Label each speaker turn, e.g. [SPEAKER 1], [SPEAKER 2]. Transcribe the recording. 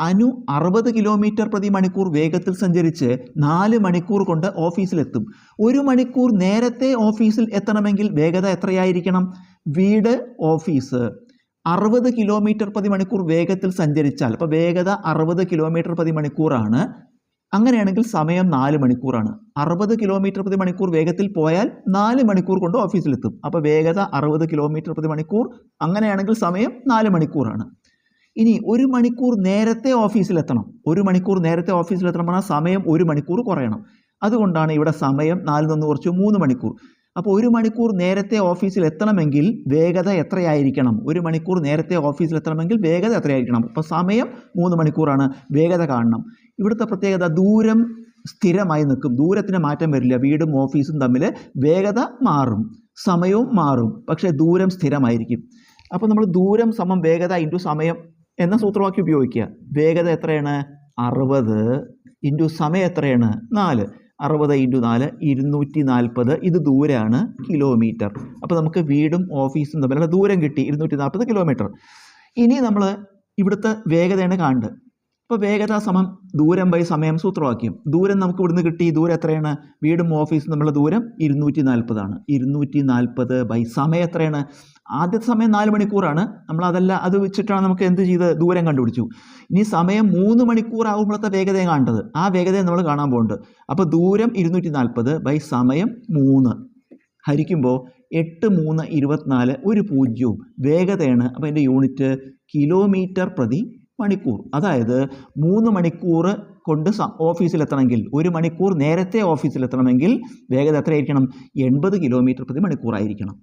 [SPEAKER 1] അനു അറുപത് കിലോമീറ്റർ പ്രതി മണിക്കൂർ വേഗത്തിൽ സഞ്ചരിച്ച് നാല് മണിക്കൂർ കൊണ്ട് ഓഫീസിലെത്തും. ഒരു മണിക്കൂർ നേരത്തെ ഓഫീസിൽ എത്തണമെങ്കിൽ വേഗത എത്രയായിരിക്കണം? വീട് ഓഫീസ്. അറുപത് കിലോമീറ്റർ പ്രതി മണിക്കൂർ വേഗത്തിൽ സഞ്ചരിച്ചാൽ അപ്പോൾ വേഗത അറുപത് കിലോമീറ്റർ പ്രതി മണിക്കൂറാണ്. അങ്ങനെയാണെങ്കിൽ സമയം നാല് മണിക്കൂറാണ്. അറുപത് കിലോമീറ്റർ പ്രതി മണിക്കൂർ വേഗത്തിൽ പോയാൽ നാല് മണിക്കൂർ കൊണ്ട് ഓഫീസിലെത്തും. അപ്പോൾ വേഗത അറുപത് കിലോമീറ്റർ പ്രതി മണിക്കൂർ അങ്ങനെയാണെങ്കിൽ സമയം നാല് മണിക്കൂറാണ്. ഇനി ഒരു മണിക്കൂർ നേരത്തെ ഓഫീസിലെത്തണം. ഒരു മണിക്കൂർ നേരത്തെ ഓഫീസിലെത്തണം പറഞ്ഞാൽ സമയം ഒരു മണിക്കൂർ കുറയണം. അതുകൊണ്ടാണ് ഇവിടെ സമയം നാലിൽ നിന്ന് കുറച്ച് മൂന്ന് മണിക്കൂർ. അപ്പോൾ ഒരു മണിക്കൂർ നേരത്തെ ഓഫീസിൽ എത്തണമെങ്കിൽ വേഗത എത്രയായിരിക്കണം? ഒരു മണിക്കൂർ നേരത്തെ ഓഫീസിൽ എത്തണമെങ്കിൽ വേഗത എത്രയായിരിക്കണം? അപ്പോൾ സമയം മൂന്ന് മണിക്കൂറാണ്. വേഗത കാണണം. ഇവിടുത്തെ പ്രത്യേകത ദൂരം സ്ഥിരമായി നിൽക്കും. ദൂരത്തിന് മാറ്റം വരില്ല. വീടും ഓഫീസും തമ്മിൽ വേഗത മാറും. സമയവും മാറും. പക്ഷേ ദൂരം സ്ഥിരമായിരിക്കും. അപ്പോൾ നമ്മൾ ദൂരം സമം വേഗത ഇന്റു സമയം എന്ന സൂത്രവാക്യം ഉപയോഗിക്കുക. വേഗത എത്രയാണ്? അറുപത് ഇന്റു സമയം എത്രയാണ്? നാല്. അറുപത് ഇന്റു നാല് ഇരുന്നൂറ്റി നാൽപ്പത് ഇത് ദൂരമാണ് കിലോമീറ്റർ. അപ്പോൾ നമുക്ക് വീടും ഓഫീസും തമ്മിലുള്ള ദൂരം കിട്ടി ഇരുന്നൂറ്റി നാൽപ്പത് കിലോമീറ്റർ. ഇനി നമ്മൾ ഇവിടുത്തെ വേഗതയാണ് കാണേണ്ടത്. ഇപ്പോൾ വേഗത സമം ദൂരം ബൈ സമയം സൂത്രവാക്യം. ദൂരം നമുക്ക് ഇവിടുന്ന് കിട്ടി. ദൂരം എത്രയാണ്? വീടും ഓഫീസും തമ്മിലുള്ള ദൂരം ഇരുന്നൂറ്റി നാൽപ്പതാണ് ഇരുന്നൂറ്റി നാൽപ്പത് ബൈ സമയം എത്രയാണ്? ആദ്യത്തെ സമയം നാല് മണിക്കൂറാണ്. നമ്മൾ അതല്ല അത് വെച്ചിട്ടാണ് നമുക്ക് എന്ത് ചെയ്ത്? ദൂരം കണ്ടുപിടിച്ചു. ഇനി സമയം മൂന്ന് മണിക്കൂർ ആകുമ്പോഴത്തെ വേഗതയെ കാണേണ്ടത്. ആ വേഗതയെ നമ്മൾ കാണാൻ പോകുന്നുണ്ട് അപ്പോൾ ദൂരം ഇരുന്നൂറ്റി നാൽപ്പത് ബൈ സമയം മൂന്ന്. ഹരിക്കുമ്പോൾ എട്ട് മൂന്ന് ഇരുപത്തിനാല് ഒരു പൂജ്യവും. വേഗതയാണ്. അപ്പോൾ അതിന്റെ യൂണിറ്റ് കിലോമീറ്റർ പ്രതി മണിക്കൂർ. അതായത് മൂന്ന് മണിക്കൂർ കൊണ്ട് ഓഫീസിലെത്തണമെങ്കിൽ ഒരു മണിക്കൂർ നേരത്തെ ഓഫീസിലെത്തണമെങ്കിൽ വേഗത എത്രയായിരിക്കണം? എൺപത് കിലോമീറ്റർ പ്രതി മണിക്കൂറായിരിക്കണം